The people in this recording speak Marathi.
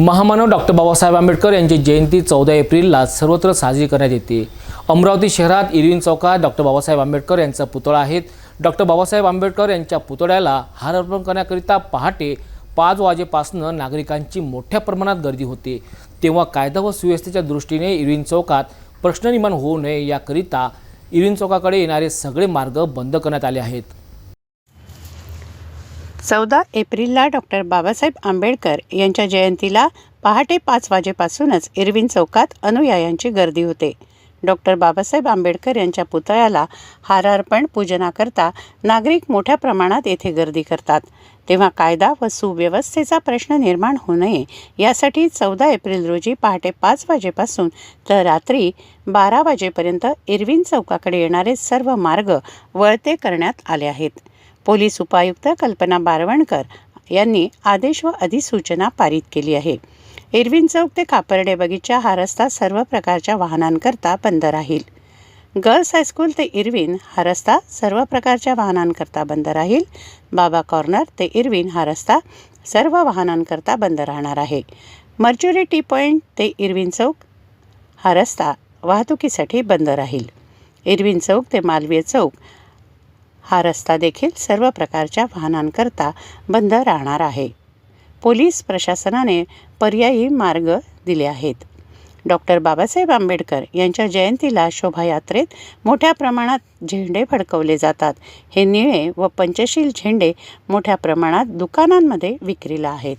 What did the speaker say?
महामानव डॉक्टर बाबासाहेब आंबेडकर यांची जयंती चौदा एप्रिलला सर्वत्र साजरी करण्यात येते. अमरावती शहरात इरविन चौकात डॉक्टर बाबासाहेब आंबेडकर यांचा पुतळा आहे डॉक्टर बाबासाहेब आंबेडकर यांच्या पुतळ्याला हार अर्पण करण्याकरिता पहाटे पाच वाजेपासून नागरिकांची मोठ्या प्रमाणात गर्दी होते. तेव्हा कायदा व सुव्यवस्थेच्या दृष्टीने इरविन चौकात प्रश्न निर्माण होऊ नये याकरिता इरविन चौकाकडे येणारे सगळे मार्ग बंद करण्यात आले आहेत. चौदा एप्रिलला डॉक्टर बाबासाहेब आंबेडकर यांच्या जयंतीला पहाटे पाच वाजेपासूनच इरविन चौकात अनुयायांची गर्दी होते. डॉक्टर बाबासाहेब आंबेडकर यांच्या पुतळ्याला हारार्पण पूजनाकरता नागरिक मोठ्या प्रमाणात येथे गर्दी करतात. तेव्हा कायदा व सुव्यवस्थेचा प्रश्न निर्माण होऊ नये यासाठी चौदा एप्रिल रोजी पहाटे पाच वाजेपासून तर रात्री बारा वाजेपर्यंत इरविन चौकाकडे येणारे सर्व मार्ग वळते करण्यात आले आहेत. पोलीस उपायुक्त कल्पना बारवणकर यांनी आदेश व अधिसूचना पारित केली आहे. इरविन चौक ते कापर्डे बगीचा हा रस्ता सर्व प्रकारच्या वाहनांकरता बंद राहील. गर्ल्स हायस्कूल ते इरविन हा रस्ता सर्व प्रकारच्या वाहनांकरता बंद राहील. बाबा कॉर्नर ते इरविन हा रस्ता सर्व वाहनांकरता बंद राहणार आहे. मर्च्युरी टी पॉईंट ते इरविन चौक हा रस्ता वाहतुकीसाठी बंद राहील. इरविन चौक ते मालवीय चौक हा रस्ता देखील सर्व प्रकारच्या वाहनांकरता बंद राहणार आहे. पोलीस प्रशासनाने पर्यायी मार्ग दिले आहेत. डॉक्टर बाबासाहेब आंबेडकर यांच्या जयंतीला शोभायात्रेत मोठ्या प्रमाणात झेंडे फडकवले जातात. हे निळे व पंचशील झेंडे मोठ्या प्रमाणात दुकानांमध्ये विक्रीला आहेत.